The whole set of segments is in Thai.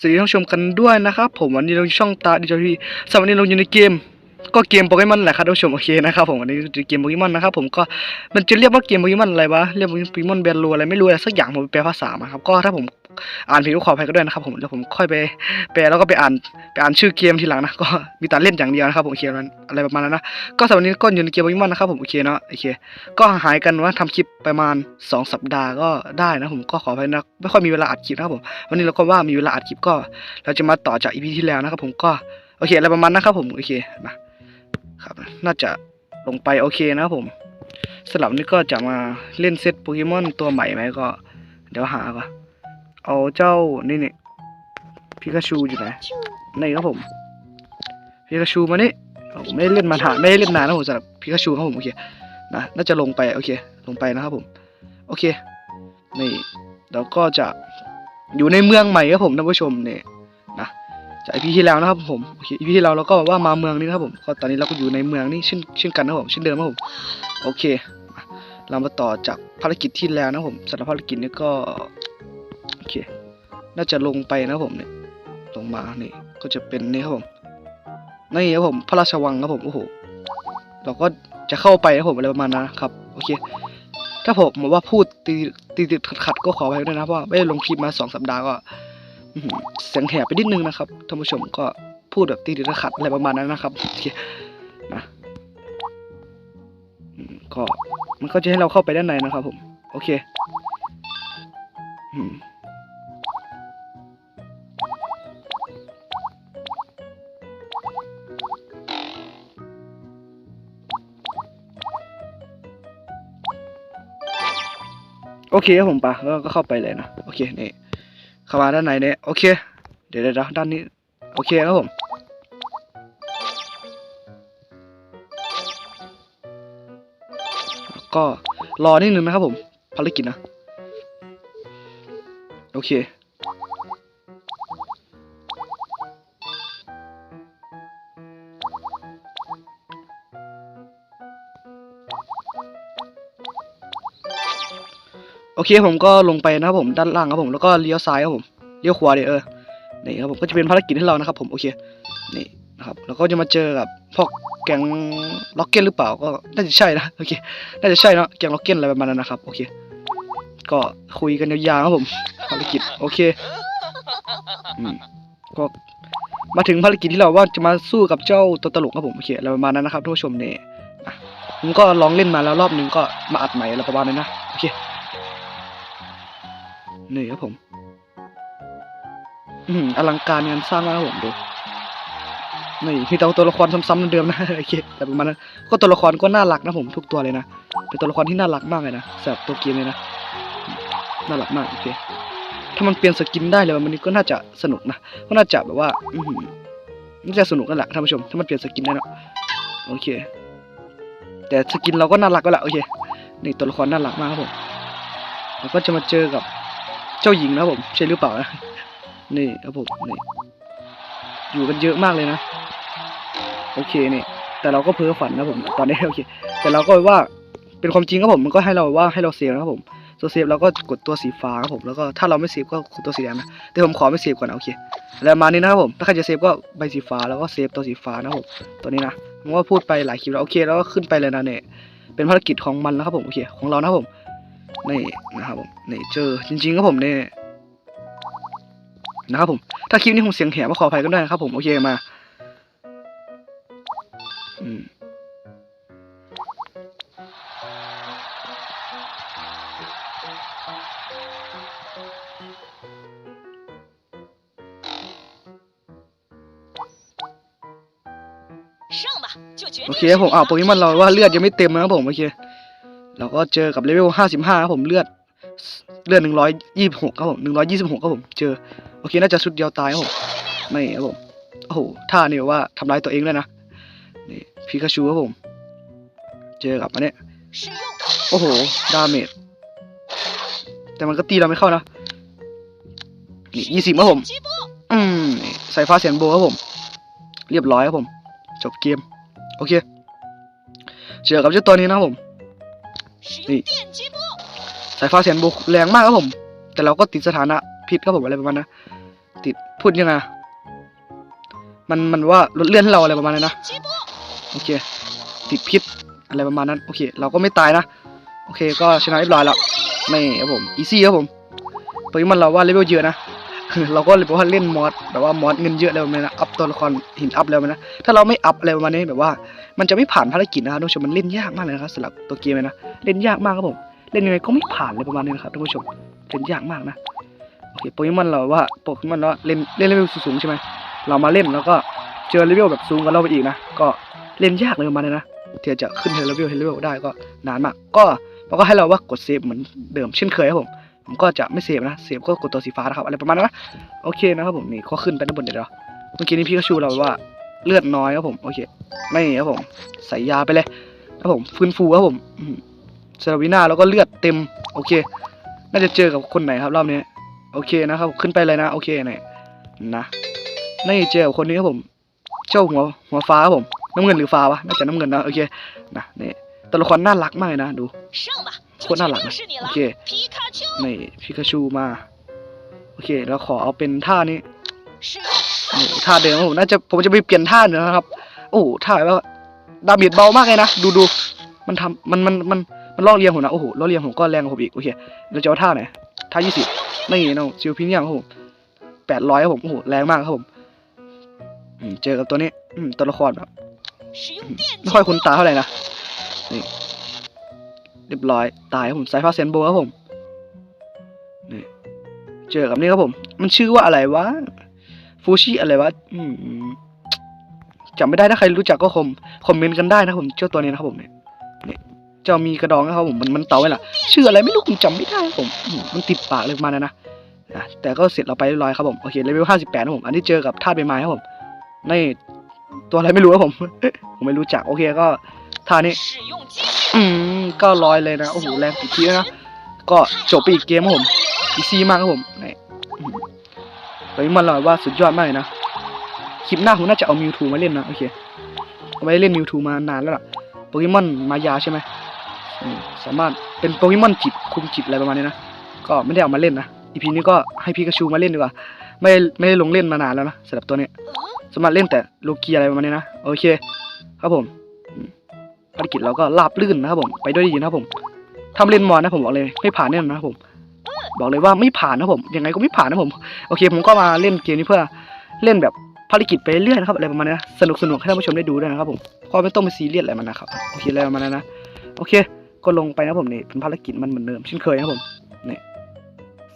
สวัสดีท่านผู้ชมกันด้วยนะครับผมวันนี้เราช่องตาดิจิทัลทีสำหรับวันนี้เราอยู่ในเกม ก็เกมโปเกมอนแหละครับท่านผู้ชมโอเคนะครับผมวันนี้เกมโปเกมอนนะครับผมก็มันจะเรียกว่าเกมโปเกมอนอะไรวะเรียกโปเกมอนแบนลูอะไรไม่รู้อะไรสักอย่างผมแปลภาษามาครับก็ถ้าผมอ่านผิดก็ขออภัยก็ด้วยนะครับผมแล้วผมค่อยไปแปลแล้วก็ไปอ่านไปอ่านชื่อเกมทีหลังนะก็มีแต่เล่นอย่างเดียวนะครับผมโอเคนั้นอะไรประมาณนั้นนะก็สำหรับวันนี้ก็อยู่ในเกมโปเกมอนนะครับผมโอเคเนาะโอเค ก็หายกันว่าทำคลิปประมาณ 2 สัปดาห์ก็ได้นะผมก็ขออภัยนะไม่ค่อยมีเวลาอัดคลิปนะครับผมวันนี้เราก็ว่ามีเวลาอัดคลิปก็ เราจะมาต่อจากอีพีที่แล้วนะครับผมก็โอเคอะไรประมาณนั้นครับผมโอเคมา ครับ น่าจะลงไปโอเคนะผมสำหรับนี้ก็จะมาเล่นเซตโปเกมอนตัวใหม่ไหมก็ เดี๋ยวหาก่อนเอาเจ้านี่นี่พิกาชูอยู่ไหนนี่ครับผมพิกาชูมานี่เอาไม่ได้เล่นมาถานไม่ได้เล่นนานนะผมสำหรับพิกาชูครับผมโอเคนะน่าจะลงไปโอเค ลงไปนะครับผม โอเค นี่เราก็จะอยู่ในเมืองใหม่ครับผมท่านผู้ชมเนี่ย จากอีพีที่แล้วนะครับผมโอเคอีพีที่แล้วเราก็ว่ามาเมืองนี้นะครับผมก็ตอนนี้เราก็อยู่ในเมืองนี่เช่นเช่นกันนะครับผมเช่นเดิมนะครับผมโอเค เรามาต่อจากภารกิจที่แล้วนะผมสำหรับภารกิจนี้ก็โอเค น่าจะลงไปนะผมเนี่ยลงมานี่ก็จะเป็นนี่ครับผมนี่ครับผมพระราชวังครับผมโอ้โหเราก็จะเข้าไปนะผมอะไรประมาณนั้นครับโอเค ถ้าผมบอกว่าพูดตีตีติดขัดก็ขอไปด้วยนะเพราะไม่ได้ลงคลิปมาสองสัปดาห์ก็ เสียงแหบไปนิดนึงนะครับท่านผู้ชมก็พูดแบบตีติดขัดอะไรประมาณนั้นนะครับนะก็มันก็จะให้เราเข้าไปด้านในนะครับ ผม โอเคโอเคครับผมปะก็ก็เข้าไปเลยนะ โอเคนี่ เข้ามาด้านในเนี่ยโอเคเดี๋ยวเดี๋ยวเดี๋ยวด้านนี้ โอเคครับผมก็รอนิดนึงนะครับผมภารกิจนะ โอเค โอเคผมก็ลงไปนะครับผมด้านล่างครับผมแล้วก็เลี้ยวซ้ายครับผมเลี้ยวขวาเดี๋ยวเออนี่ครับผมก็จะเป็นภารกิจให้เรานะครับผมโอเคนี่นะครับแล้วก็จะมาเจอกับพวกแก๊งล็อกเก็ตหรือเปล่าก็น่าจะใช่นะโอเคน่าจะใช่เนะแกงล็อกเก็ตอะไรประมาณนั้นนะครับโอเค ก็คุยกันยาวๆครับผมภารกิจโอเคอืมก็มาถึงภารกิจที่เราว่าจะมาสู้กับเจ้าตัวตลกครับผมโอเคอะไรประมาณนั้นนะครับท่านผู้ชมเนี่ยผมก็ลองเล่นมาแล้วรอบนึงก็มาอัดใหม่อะไรประมาณนั้นนะโอเค นี่ครับผมอืมอลังการงานสร้างมากผมดูนี่มีแต่ตัวละครซ้ำๆเดิมนะโอเคแต่ประมาณนั้นก็ตัวละครก็น่ารักนะผมทุกตัวเลยนะเป็นตัวละครที่น่ารักมากเลยนะสำหรับตัวเกมเลยนะน่ารักมากโอเคถ้ามันเปลี่ยนสกินได้เลยมันนี้ก็น่าจะสนุกนะก็น่าจะแบบว่าอืน่าจะสนุกนั่นแหละท่านผู้ชมถ้ามันเปลี่ยนสกินได้นะโอเค แต่สกินเราก็น่ารักก็แหละโอเคนี่ตัวละครน่ารักมากครับผมแล้วก็จะมาเจอกับ เจ้าหญิงนะครับผม ใช่หรือเปล่านะนี่ครับผมนี่อยู่กันเยอะมากเลยนะ โอเคนี่แต่เราก็เพ้อฝันนะผม ตอนนี้โอเคแต่เราก็ว่าเป็นความจริงครับผมมันก็ให้เราว่าให้เราเซฟนะครับผมตัวเซฟเราก็กดตัวสีฟ้าครับผมแล้วก็ถ้าเราไม่เซฟก็กดตัวสีแดงนะแต่ผมขอไม่เซฟก่อนนะโอเคแล้วมานี้นะครับผมถ้าใครจะเซฟก็ใบสีฟ้าแล้วก็เซฟตัวสีฟ้านะครับผมตัวนี้นะผมว่าพูดไปหลายคลิปแล้วโอเคแล้วก็ขึ้นไปเลยนะเนี่ยเป็นภารกิจของมันนะครับผมโอเคของเรานะครับผม นี่นะครับผมนี่เจอจริงๆครับผมเนี่ยนะครับผมถ้าคลิปนี้ผมเสียงแหบก็ขออภัยกันด้วยครับผมโอเคมาโอเคผมเอาโปเกมอนเราว่าเลือดยังไม่เต็มนะครับผมโอเค เราก็เจอกับเลเวล55ครับผมเลือดเลือด126ครับผม126ครับผมเจอโอเคน่าจะชุดเดียวตายครับผมไม่ครับผมโอ้โหท่าเนี่ยว่าทำร้ายตัวเองด้วยนะนี่พีกาชูครับผม เจอกับมาเนี้โอ้โหดาเมจแต่มันก็ตีเราไม่เข้านะนี่20ครับผม อืมส่ฟ้าเสียนโบครับผม เรียบร้อยครับผม จบเกม โอเค เจอกับเจ้าตัวนี้นะครับผม นี่สายฟ้าเสียนบุกแรงมากครับผม แต่เราก็ติดสถานะพิษครับผมอะไรประมาณนะติดพูดยังไงมันมันว่าลดเลื่อนให้เราอะไรประมาณนั้นนะโอเค ติดพิษอะไรประมาณนั้นโอเค เราก็ไม่ตายนะโอเค ก็ชนะเรียบร้อยแล้วไม่ครับผมอีซี่ครับผมตัวยมันเราว่าเลเวลเยอะนะ เราก็เลยบอกว่าเล่นมอสแบบว่ามอสเงินเยอะเลยประมาณนะอัพตัวละครหินอัพแล้วนะถ้าเราไม่อัพอะไรประมาณนี้แบบว่า มันจะไม่ผ่านภารกิจนะครับท่านผู้ชมมันเล่นยากมากเลยนะครับสำหรับตัวเกมนะเล่นยากมากครับผมเล่นยังไงก็ไม่ผ่านเลยประมาณนี้นะครับท่านผู้ชมเล่นยากมากนะโอเคโปเกมอนเราว่าโปเกมอนเราเล่นเล่นเลเวลสูงใช่ไหมเรามาเล่นแล้วก็เจอเลเวลแบบสูงกว่าเราไปอีกนะก็เล่นยากเลยประมาณนี้นะที่จะขึ้นเฮเลเวลเฮเลเวลได้ก็นานมาก ก็มันก็ให้เราว่ากดเซฟเหมือนเดิมเช่นเคยครับผม ผมก็จะไม่เซฟนะเซฟก็กดตัวสีฟ้านะครับอะไรประมาณนั้นนะโอเคนะครับผมนี่ก็ขึ้นไปด้านบนเดี๋ยวเมื่อกี้นี้พี่ก็ชูเราว่าเลือดน้อยครับผมโอเคไม่ครับผมใส่ยาไปเลยครับผมฟื้นฟูครับผมอืมสตาวิน่าแล้วก็เลือดเต็มโอเค น่าจะเจอกับคนไหนครับรอบนี้โอเคนะครับขึ้นไปเลยนะโอเคเนี่ยนะน่าจะเจอกับคนนี้ครับผมเจ้าหัวหัวฟ้าครับผมน้ำเงินหรือฟ้าวะน่าจะน้ำเงินนะโอเคนะนี่ ตัวละครน่ารักมากนะดูโคตรน่ารักโอเคไม่พิกาชูมา โอเคเราขอเอาเป็นท่านี้นี่ท่าเดิมผมน่าจะผมจะไปเปลี่ยนท่าเนนะครับ โอ้ท่าแบบดาเมจเบามากเลยนะดูดูมันทำมันมันมันมันล่อเลียงผมนะโอ้โหล่อเลียงผมก็แรงกว่ผมอีกโอเคเราจะเอาท่าไหนท่ายี่สิบไม่น้องซิลพิเนียมครับผมแปดร้อยครัผมโอ้โหแรงมากครับผมเจอกับตัวนี้ตัวละครแบบไม่ค่อยคุ้นตาเท่าไหร่นะ นี่เรียบร้อยตายครับผมสายฟ้าเซนโบครับผมนี่เจอกับนี่ครับผม มันชื่อว่าอะไรวะฟูชิอะไรวะจำไม่ได้ถ้าใครรู้จักก็คอมคอมเมนต์กันได้นะผมเจ้าตัวนี้นะครับผมเนี่ยเจ้ามีกระดองนะครับผมมันมันเต่าไว้ล่ะชื่ออะไรไม่รู้ผมจำไม่ได้ครับผมมันติดปากเลยมานั้นนะนะแต่ก็เสร็จเราไปเรียบร้อยครับผมโอเคเลเวลห้าสิบแปดครับผมอันนี้เจอกับธาตุใบไม้ครับผมใน ตัวอะไรไม่รู้ครับผม ผมไม่รู้จัก โอเคก็ท่านี้ อืมก็ลอยเลยนะ โอ้โห แรงปีกี้นะ ก็จบปีกเกมครับผมอีซีมากครับผมนี่ตอนนี้มันลอยว่าสุดยอดมากเลยนะ คลิปหน้าผมน่าจะเอามิวทูมาเล่นนะ โอเคไม่ได้เล่นมิวทูมานานแล้วล่ะ โปเกมอนมายาใช่ไหม สามารถเป็นโปเกมอนจิตคุมจิตอะไรประมาณนี้นะ ก็ไม่ได้เอามาเล่นนะ อีพีนี้ก็ให้พี่กระชูมาเล่นดีกว่า ไม่ไม่ได้ลงเล่นมานานแล้วนะสำหรับตัวนี้ สามารถเล่นแต่โลกีอะไรประมาณนี้นะ โอเค ครับผมภารกิจเราก็ราบลื่นนะครับผม ไปด้วยดีนะครับผมทำเล่นมอนนะผมบอกเลยไม่ผ่านแน่นอนนะครับผม บอกเลยว่าไม่ผ่านนะผมยังไงก็ไม่ผ่านนะผม โอเค ผมก็มาเล่นเกมนี้เพื่อเล่นแบบภารกิจไปเรื่อยนะครับอะไรประมาณนี้สนุกสนุกให้ท่านผู้ชมได้ดูด้วยนะครับผมก็ไม่ต้องไปซีเรียสอะไรมันนะครับโอเคอะไรประมาณนั้นนะ โอเค ก็ลงไปนะผมนี่เป็นภารกิจมันเหมือนเดิมเช่นเคยนะครับผม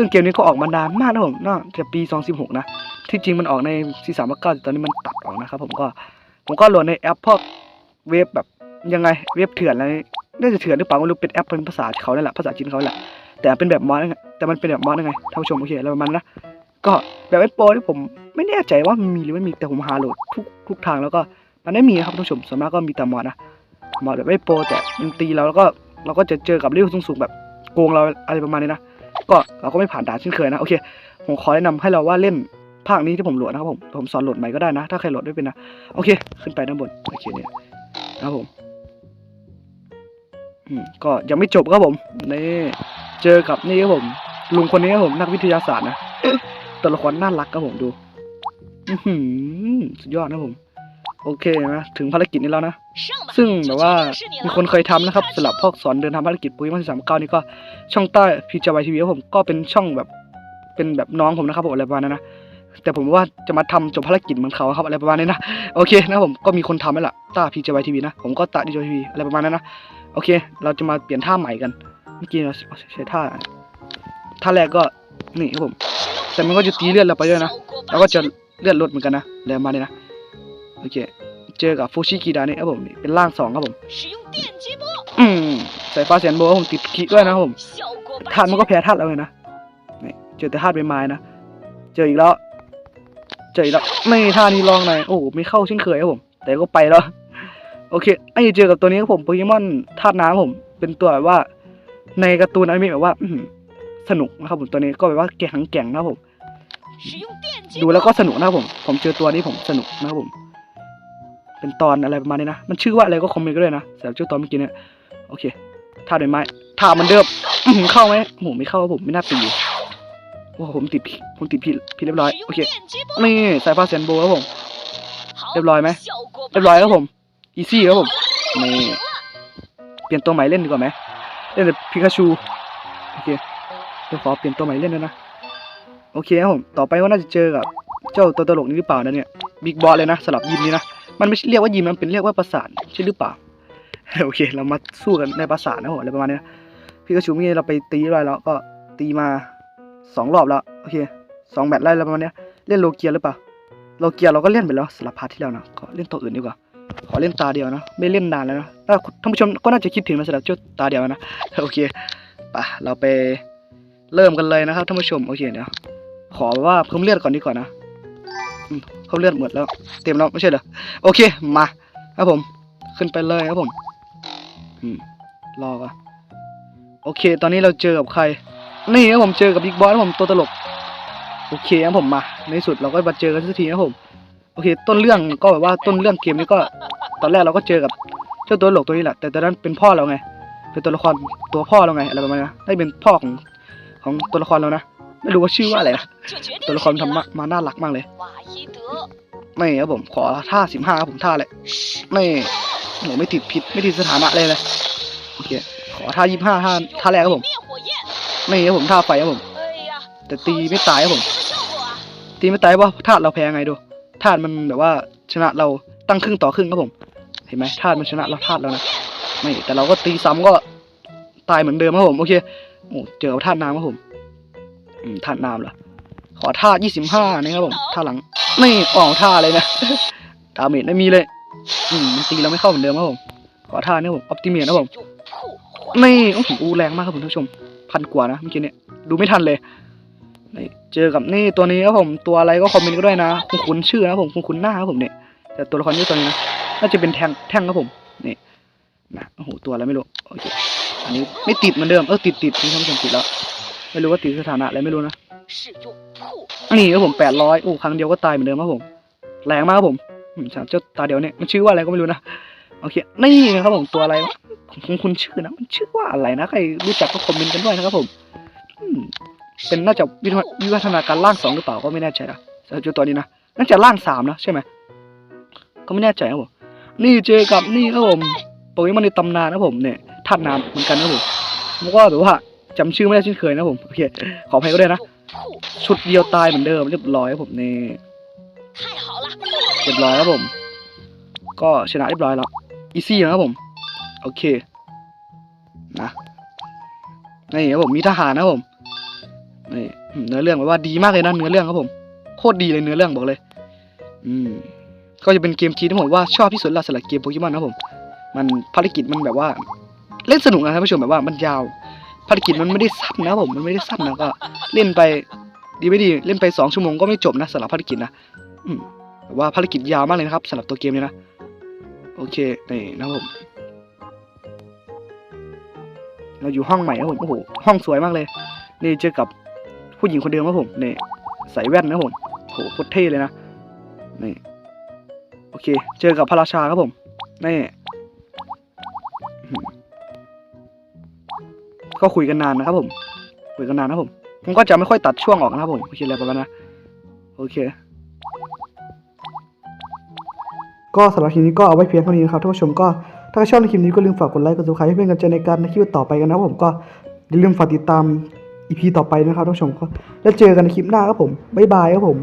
ซึ่งเกมนี้ก็ออกมานานมากนะผมน่าจะปี 2016 นะ ที่จริงมันออกในซีสามเก้าแต่ตอนนี้มันตัดออกนะครับผมก็ ผมก็โหลดในแอปพวกเว็บแบบยังไงเว็บเถื่อนอะไรน่าจะเถื่อนหรือเปล่าไม่รู้เป็นแอปเป็นภาษาเขาเนี่ยแหละภาษาจีนเขาแหละแต่เป็นแบบมอสแต่มันเป็นแบบมอสยังไงท่านผู้ชมโอเคแล้วมันนะก็แบบไอ้โปรที่ผมไม่แน่ใจว่ามีหรือไม่มีแต่ผมหาโหลดทุกทุกทางแล้วก็มันไม่มีนะครับท่านผู้ชมส่วนมากก็มีแต่มอสนะมอสแบบไอ้โปรแต่มันตีเราแล้วก็เราก็จะเจอกับเรื่องสูงๆแบบโกงเราอะไรประมาณนี้นะ ก็เราก็ไม่ผ่านด่านเช่นเคยนะโอเคผมขอแนะนำให้เราว่าเล่นภาคนี้ที่ผมโหลดนะครับผมผมสอนโหลดใหม่ก็ได้นะ ถ้าใครโหลดไม่เป็นนะโอเคขึ้นไปด้านบนโอเคเนี่ยนะครับผมก็ยังไม่จบครับผมนี่เจอกับนี่ครับผม ลุงคนนี้ครับผมนักวิทยาศาสตร์นะตัวละครน่ารักครับผมดูอืสุดยอดนะผม โอเคนะถึงภารกิจนี้แล้วนะ ซึ่งแบบว่ามีคนเคยทำนะครับสำหรับพวกสอนเดินทำภารกิจปุ้ยมาสามเก้านี่ก็ช่องใต้พีจวายทีวีผมก็เป็นช่องแบบเป็นแบบน้องผมนะครับผมอะไรประมาณนั้นนะแต่ผมว่าจะมาทำจบภารกิจเหมือนเขาครับอะไรประมาณนี้นะโอเคนะผมก็มีคนทำแล้วล่ะต้าพีจวายทีวีนะผมก็ตาดีจวทีวีอะไรประมาณนั้นนะโอเค เราจะมาเปลี่ยนท่าใหม่กันเมื่อกี้เราใช้ท่าท่าแรกก็นี่ครับผม แต่มันก็จะตีเลือดเราไปด้วยนะแล้วก็จะเลือดลดเหมือนกันนะอะไรประมาณนี้นะ โอเค เจอกับฟูชิกิดาเนี่ยครับผมนี่เป็นร่างสองครับผมอืมส่ฟ้าเสียนโบผมติดคิด้วยนะครับผมธานมันก็แพ้ธาตุแล้วไงนะนี่เจอแต่ธาตุใบไม้นะ เจออีกแล้ว เจออีกแล้วไม่ท่านี้ลองหน่อยโอ้ไม่เข้าเช่นเคยครับผม แต่ก็ไปแล้ว โอเค ไอ้เจอกับตัวนี้ครับผมโปเกมอนธาดน้ำผม เป็นตัวว่า ในการ์ตูนอนิเมะแบบว่าสนุกนะครับผมตัวนี้ก็แบบว่าแก่งแก่งนะครับผม ดูแล้วก็สนุกนะครับผม ผมเจอตัวนี้ผมสนุกนะครับผม เป็นตอนอะไรประมาณนี้นะ มันชื่อว่าอะไรก็คอมเมนต์ก็ได้นะสำหรับชื่อตอนเมื่อกี้เนี่ยโอเคท่าใบไม้ท่ามันเดิมเข้าไหมโหไม่เข้าผมไม่น่าตีโอ้ผมติดผมติดพี่พี่เรียบร้อยโอเคนี่สายฟ้าเซนโบครับผมเรียบร้อยไหมเรียบร้อยครับผมอีซี่ครับผมนี่เปลี่ยนตัวใหม่เล่นดีกว่าไหมเล่นแบบพิกาชูโอเคเดี๋ยวขอเปลี่ยนตัวใหม่เล่นด้วยนะโอเคครับผมต่อไปก็น่าจะเจอกับเจ้าตัวตลกนี้หรือเปล่านะเนี่ยบิ๊กบอสเลยนะสลับยิมนี้นะ มันไม่เรียกว่ายิมมันเป็นเรียกว่าประสาทใช่หรือเปล่าโอเค เรามาสู้กันในประสาทนะผมอะไรประมาณนี้นะพิกาชูมีเราไปตีไรแล้วก็ตีมาสองรอบแล้วโอเคสองแมตช์ไล่แล้วประมาณเนี้ยเล่นโลเกียหรือเปล่าโลเกียเราก็เล่นไปแล้วสลับพาร์ทที่แล้วนะขอเล่นตัวอื่นดีกว่าขอเล่นตาเดียวนะ ไม่เล่นนานแล้วนะถ้าท่านผู้ชมก็น่าจะคิดถึงนะสำหรับเจ้าตาเดียวนะโอเคไปะเราไปเริ่มกันเลยนะครับท่านผู้ชมโอเคเดี๋ยวขอว่าเพิ่มเลือดก่อนดีกว่านะ เขาเลือดหมดแล้ว เต็มแล้วไม่ใช่เหรอโอเคมาครับผม ขึ้นไปเลยครับผมรอก่อนโอเค ตอนนี้เราเจอกับใคร นี่ครับผมเจอกับบิ๊กบอสผมตัวตลก โอเคครับผมมาในสุดเราก็มาเจอกันสักทีครับผม โอเค ต้นเรื่องก็แบบว่าต้นเรื่องเกมนี้ก็ ตอนแรกเราก็เจอกับเจ้าตัวตลกตัวนี้แหละ แต่ตอนนั้นเป็นพ่อเราไง เป็นตัวละครตัวพ่อเราไงอะไรประมาณนี้ได้เป็นพ่อของของตัวละครเรานะ ไม่รู้ว่าชื่อว่าอะไรนะตัวละครทำมาหน้าหลักมากเลย นี่ครับผมขอท่าสิบห้าครับผมท่าแหละนี่โหไม่ติดผิดไม่ติดสถานะเลยเลยโอเคขอท่ายี่ห้าท่าท่าแรกครับผมนี่ครับผมท่าไฟครับผม แต่ตีไม่ตายครับผม ตีไม่ตายว่าธาตุเราแพ้ไงดูท่าตุมันแบบว่าชนะเราตั้งครึ่งต่อครึ่งครับผม เห็นไหมท่าตุมันชนะเราท่าตุเรานะไม่แต่เราก็ตีซ้ำก็ตายเหมือนเดิมครับผมโอเคโอ้เจอท่าน้ำครับผมอืมธาน้ำเหรอ ขอท่ายี่สิบห้านะครับผม ท่าหลัง ไม่ออกท่าเลยนะ ดาเมจไม่มีเลย อืมมันตีเราไม่เข้าเหมือนเดิมครับผม ขอท่านี่ผมออปติเมียนะครับผมนี่โอ้โหแรงมากครับผมท่านผู้ชม พันกว่านะเมื่อกี้เนี่ย ดูไม่ทันเลยนี่เจอกับนี่ตัวนี้ครับผม ตัวอะไรก็คอมเมนต์ก็ได้นะ คุณคุ้นชื่อนะผมคุณคุ้นหน้าครับผมเนี่ย แต่ตัวละครนี้ตัวนี้นะ น่าจะเป็นแทงแทงครับผม นี่นะโอ้โห ตัวอะไรไม่รู้ โอเค อันนี้ไม่ติดเหมือนเดิม เออติดติดนี่ท่านผู้ชมติดแล้ว ไม่รู้ว่าติดสถานะอะไรไม่รู้นะนี่ครับผมแปดร้อยโอ้ครั้งเดียวก็ตายเหมือนเดิมครับผม แรงมากครับผมสามเจ้าตาเดียวเนี่ยมันชื่อว่าอะไรก็ไม่รู้นะโอเคนี่ครับผมตัวอะไรวะคงคุณชื่อนะมันชื่อว่าอะไรนะใครรู้จักก็คอมเมนต์กันด้วยนะครับผมเป็นน่าจะวิวัฒนาการล่างสองหรือเปล่าก็ไม่แน่ใจนะสำหรับตัวนี้นะน่าจะล่างสามนะใช่ไหมก็ไม่แน่ใจครับผมนี่เจอกับนี่ครับผมโปเกมอนในตำนานนะผมเนี่ยธาตุน้ำเหมือนกันนะผมผมก็ถือว่า จำชื่อไม่ได้เช่นเคยนะผมโอเคขออภัยก็ได้นะชุดเดียวตายเหมือนเดิมเรียบร้อยครับผมนี่เรียบร้อยครับผม ก็ชนะเรียบร้อยแล้วอีซี่นะครับผม โอเค นะนี่ครับผมมีทหารนะผมนี่เนื้อเรื่องแบบว่าดีมากเลยนะเนื้อเรื่องครับผม โคตรดีเลยเนื้อเรื่องบอกเลย อืม ก็จะเป็นเกมทีที่ผมว่าชอบที่สุดละสำหรับเกมโปเกมอนนะผม มันภารกิจมันแบบว่า เล่นสนุกนะท่านผู้ชมแบบว่ามันยาว ภารกิจมันไม่ได้สั้นนะผมมันไม่ได้สั้นนะก็ เล่นไปดีไม่ดีเล่นไปสองชั่วโมงก็ไม่จบนะสำหรับภารกิจนะอืมแต่ว่าภารกิจยาวมากเลยนะครับสำหรับตัวเกมนี้นะโอเคนี่นะครับผมเราอยู่ห้องใหม่ครับผมโอ้โหห้องสวยมากเลย นี่เจอกับผู้หญิงคนเดิมครับผมนี่ใส่แว่นนะผมโหโคตรเท่เลยนะนี่โอเค เจอกับพระราชาครับผมนี่ ก็คุยกันนานนะครับผม คุยกันนานนะผมผมก็จะไม่ค่อยตัดช่วงออกนะครับผมโอเคแล้วประมาณนั้นนะโอเค ก็สำหรับคลิปนี้ก็เอาไว้เพียงเท่านี้นะครับท่านผู้ชมก็ถ้าชอบในคลิปนี้ก็ลืมฝากกดไลค์กดซับสไครต์ให้เป็นกำลังใจในการในคลิปต่อไปกันนะครับผมก็อย่าลืมฝากติดตามอีพีต่อไปนะครับท่านผู้ชมก็แล้วเจอกันในคลิปหน้าครับผมบ๊ายบายครับผม